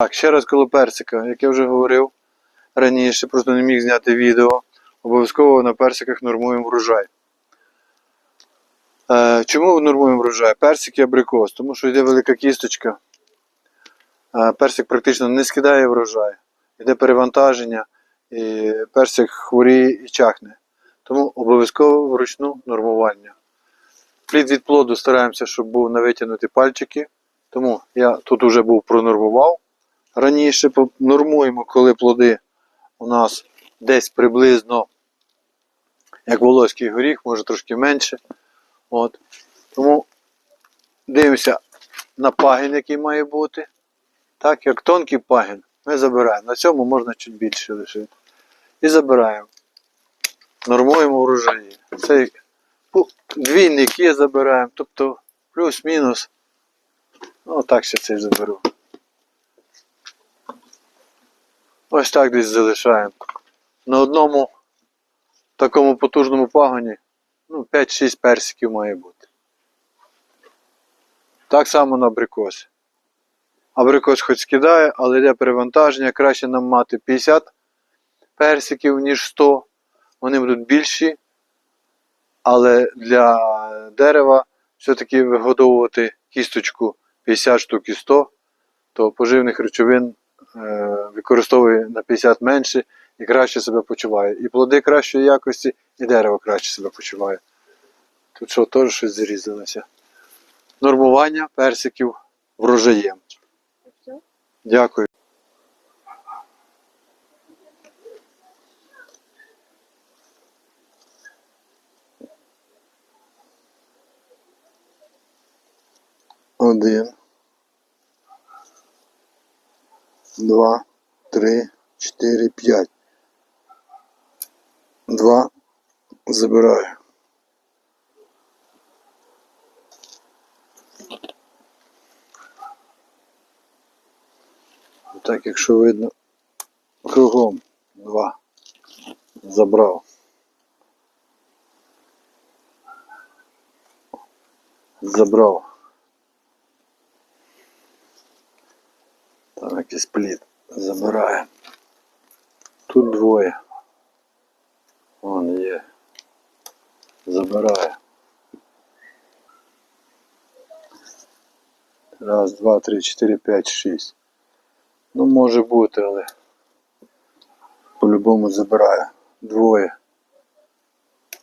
Так, ще раз коло персика, як я вже говорив раніше, просто не міг зняти відео. Обов'язково на персиках нормуємо врожай. Е, чому нормуємо врожай? Персик і абрикос, тому що йде велика кісточка. Е, персик практично не скидає врожай. Йде перевантаження, і персик хворіє і чахне. Тому обов'язково вручну нормування. Плід від плоду стараємося, щоб був на витягнуті пальчики. Тому я тут вже був пронормував. Раніше нормуємо, коли плоди у нас десь приблизно, як волоський горіх, може трошки менше. От. Тому дивимося на пагін, який має бути. Так, як тонкий пагін, ми забираємо. На цьому можна чуть більше лишити. І забираємо. Нормуємо врожаї. Цей пу- двійники забираємо, тобто плюс-мінус. Ну, так ще цей заберу. Ось так десь залишаємо. На одному такому потужному пагоні ну, 5-6 персиків має бути. Так само на абрикос. Абрикос хоч скидає, але йде перевантаження. Краще нам мати 50 персиків, ніж 100. Вони будуть більші. Але для дерева все-таки вигодовувати кісточку 50 штук і 100, то поживних речовин використовує на 50 менше і краще себе почуває. І плоди кращої якості, і дерево краще себе почуває. Тут що теж щось зарізалося. Нормування персиків врожаєм. Дякую. Один. Два, три, чотири, п'ять. Два. Забираю. Так, якщо видно, кругом два. Забрав. Забрав. Там якийсь плід. Забирає. Тут двоє. Вон є. Забирає. Раз, два, три, чотири, п'ять, шість. Ну, може бути, але по-любому забирає. Двоє.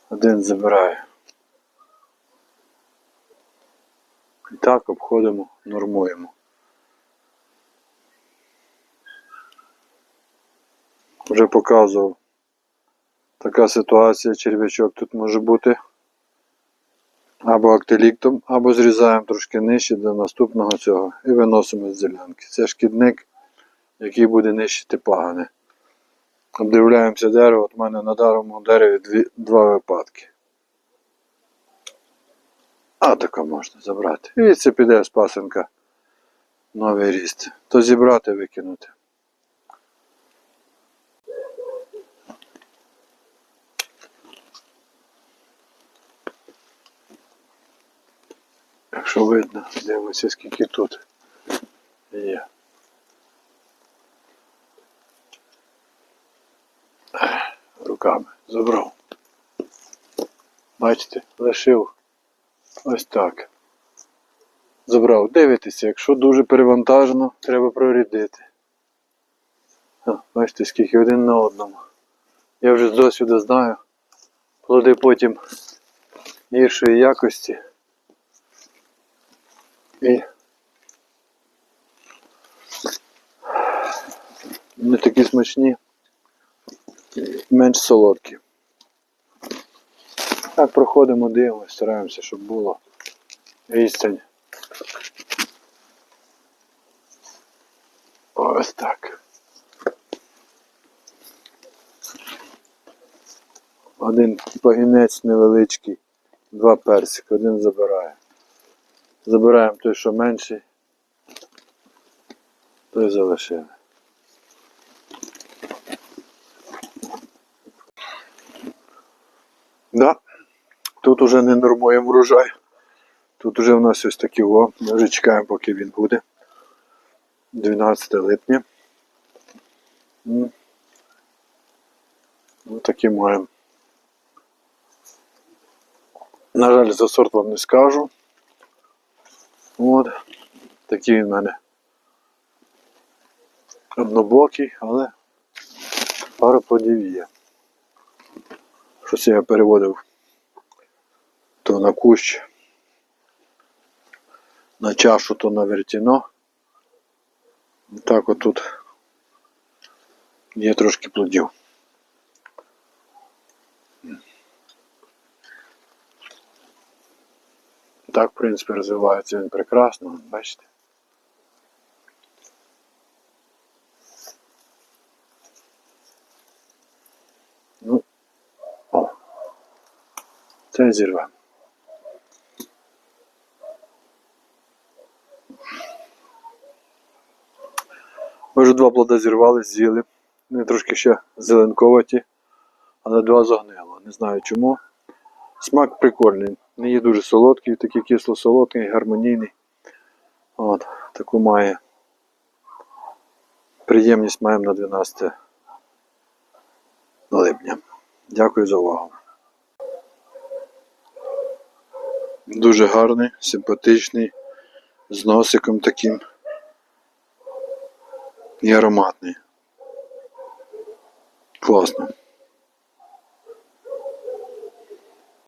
Один забирає. І так обходимо, нормуємо. Вже показував. Така ситуація, черв'ячок тут може бути або актиліктом, або зрізаємо трошки нижче до наступного цього і виносимо з ділянки. Це шкідник, який буде нищити пагани. Обдивляємося дерево, от у мене на дарому дереві дві, два випадки. А така можна забрати. І це піде з пасенка новий ріст. То зібрати, викинути. Якщо видно, дивимося, скільки тут є. Руками забрав. Бачите, лишив ось так. Забрав. Дивитеся, якщо дуже перевантажено, треба прорядити. Бачите, скільки один на одному. Я вже з досвіду знаю. Плоди потім гіршої якості. І не такі смачні, менш солодкі. Так, проходимо, дивимося, стараємося, щоб було відстань. Ось так. Один пагінець невеличкий, два персики, один забирає. Забираємо той, що менший, той залишили. Да. Тут уже не нормуємо врожай. Тут уже в нас ось такі о. Ми вже чекаємо, поки він буде. 12 липня. М. Ну, такі маємо. На жаль, за сорт вам не скажу. От. Такий в мене однобокий, але пару плодів є. Щось я переводив то на кущ, на чашу, то на вертіно. Так отут є трошки плодів. Так, в принципі, розвивається він прекрасно, бачите. Ну, о, це зірве. Ми вже два плода зірвали, з'їли. Вони трошки ще зеленковаті, але два загнило. Не знаю чому. Смак прикольний. Не є дуже солодкий, такий кисло-солодкий, гармонійний. От, таку має. Приємність маємо на 12 липня. Дякую за увагу. Дуже гарний, симпатичний, з носиком таким і ароматний. Класно.